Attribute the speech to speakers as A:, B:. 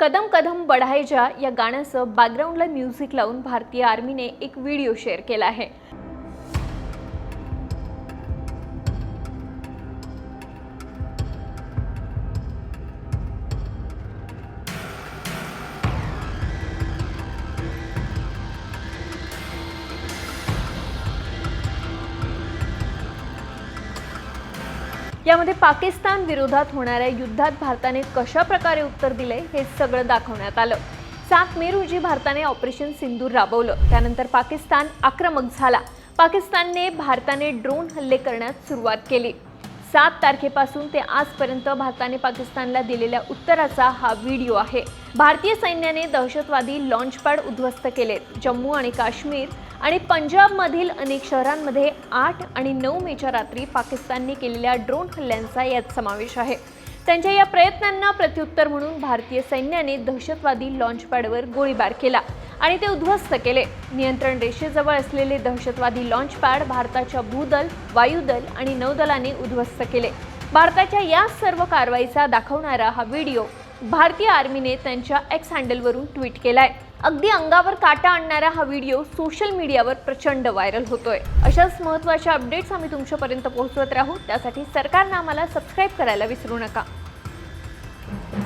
A: कदम कदम बढायजा या गाण्याचं बॅकग्राऊंडला म्युझिक लावून भारतीय आर्मीने एक व्हिडिओ शेअर केला आहे. यामध्ये पाकिस्तान विरोधात होणाऱ्या युद्धात भारताने कशा प्रकारे उत्तर दिले हे सगळं दाखवण्यात आलं. सात मे रोजी भारताने ऑपरेशन सिंदूर राबवलं. त्यानंतर पाकिस्तान आक्रमक झाला. पाकिस्तानने भारताने ड्रोन हल्ले करण्यास सुरुवात केली. सात तारखेपासून ते आजपर्यंत भारताने पाकिस्तानला दिलेल्या उत्तराचा हा व्हिडिओ आहे. भारतीय सैन्याने दहशतवादी लॉन्चपॅड उद्ध्वस्त केलेत जम्मू आणि काश्मीर आणि पंजाबमधील अनेक शहरांमध्ये आठ आणि नऊ मेच्या रात्री पाकिस्तानने केलेल्या ड्रोन हल्ल्यांचा यात समावेश आहे. त्यांच्या या प्रयत्नांना प्रत्युत्तर म्हणून भारतीय सैन्याने दहशतवादी लॉन्चपॅडवर गोळीबार केला आणि ते उद्ध्वस्त केले. नियंत्रण रेषेजवळ असलेले दहशतवादी लॉन्चपॅड भारताच्या भूदल वायुदल आणि नौदलाने उद्ध्वस्त केले. भारताच्या या सर्व कारवाईचा दाखवणारा हा व्हिडिओ भारतीय आर्मीने त्यांच्या एक्स हँडलवरून ट्विट केलाय. अगदी अंगावर काटा आणणारा हा व्हिडिओ सोशल मीडियावर प्रचंड व्हायरल होतोय. अशाच महत्त्वाच्या अपडेट्स आम्ही तुमच्यापर्यंत पोहोचवत राहू. त्यासाठी सरकारनं आम्हाला सबस्क्राईब करायला विसरू नका. Thank you.